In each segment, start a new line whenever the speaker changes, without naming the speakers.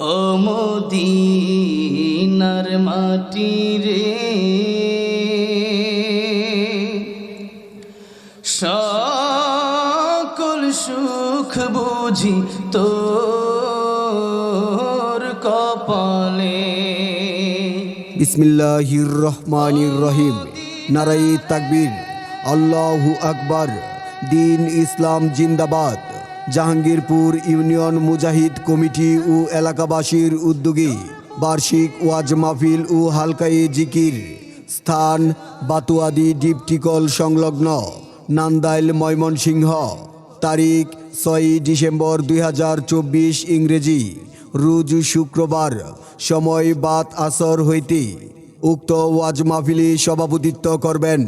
ও মদিনার মাটি রে। সকল সুখ বুঝি তোর কপালে।
বিসমিল্লাহির রহমানির রহিম। নারাই তাকবীর। আল্লাহু আকবার। দিন ইসলাম জিন্দাবাদ। জাহাঙ্গীরপুর ইউনিয়ন মুজাহিদ কমিটি ও এলাকাবাসীর উদ্যোগে বার্ষিক ওয়াজ মাহফিল ও হালকাই জিকির। স্থান বাতুয়াদি ডিপটিকল সংলগ্ন নান্দাইল ময়মনসিংহ। তারিখ ছয়ই ডিসেম্বর দুই হাজার চব্বিশ ইংরেজি। রোজ শুক্রবার সময় বাত আসর হইতে উক্ত ওয়াজ মাহফিলি সভাপতিত্ব করবেন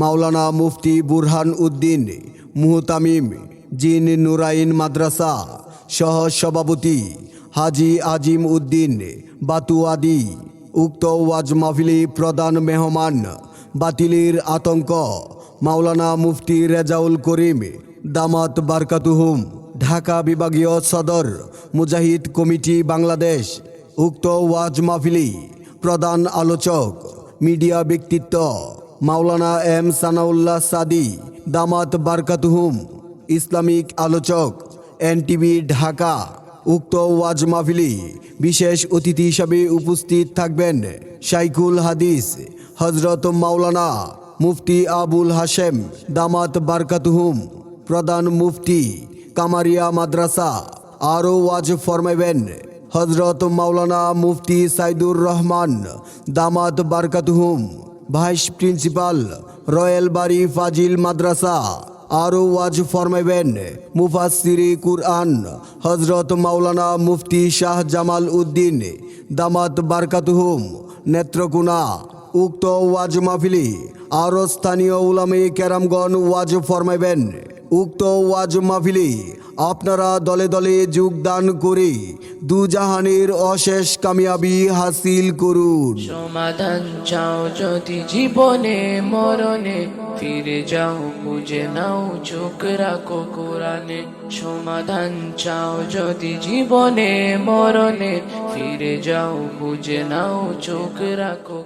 মাওলানা মুফতি বুরহান উদ্দিন, মুহতামিম জিন নুরাইন মাদ্রাসা, সহ সভাপতি হাজি আজিম উদ্দিন, বাতুয়াদি, উক্ত ওয়াজ মাহফিলি প্রধান মেহমান, বাতিলের আতঙ্ক, মাওলানা মুফতি রেজাউল করিম, দামাত বারকাতুহুম, ঢাকা বিভাগীয় সদর মুজাহিদ কমিটি বাংলাদেশ, উক্ত ওয়াজ মাহফিলি প্রধান আলোচক, মিডিয়া ব্যক্তিত্ব, মাওলানা এম সানাউল্লাহ সাদি, দামাত বারকাতুহুম ইসলামিক আলোচক, এনটিভি ঢাকা, উক্ত ওয়াজ মাহফিলি বিশেষ অতিথি হিসাবে উপস্থিত থাকবেন শাইকুল হাদিস হজরত মাওলানা মুফতি আবুল হাশেম দামাত বারকাতুহুম, প্রধান মুফতি কামারিয়া মাদ্রাসা, আরও ওয়াজ ফরমাইবেন হজরত মাওলানা মুফতি সাইদুর রহমান দামাত বারকাতুহুম, ভাইস প্রিন্সিপাল, রয়্যাল বাড়ি ফাজিল মাদ্রাসা। আরও ওয়াজ ফরমাইবেন। মুফাসিরি কুরআন হজরত মাওলানা মুফতি শাহ জামাল উদ্দিন, দামাত বারকাতুহুম, নেত্রকোনা, উক্ত ওয়াজ মাহফিলি আরও স্থানীয় উলামে কেরামগণ ওয়াজ ফরমাইবেন। উক্ত ওয়াজ মাহফিলি আপনারা দলে দলে যোগদান করে দুজাহানের অশেষ কামিয়াবি হাসিল করুন।
সমাধান চাও যদি জীবনে, মরণে, ফিরে যাও, বুঝে নাও, চোখ রাখো কোরআনে। সমাধান চাও যদি জীবনে, মরণে, ফিরে যাও, বুঝে নাও, চোখ রাখো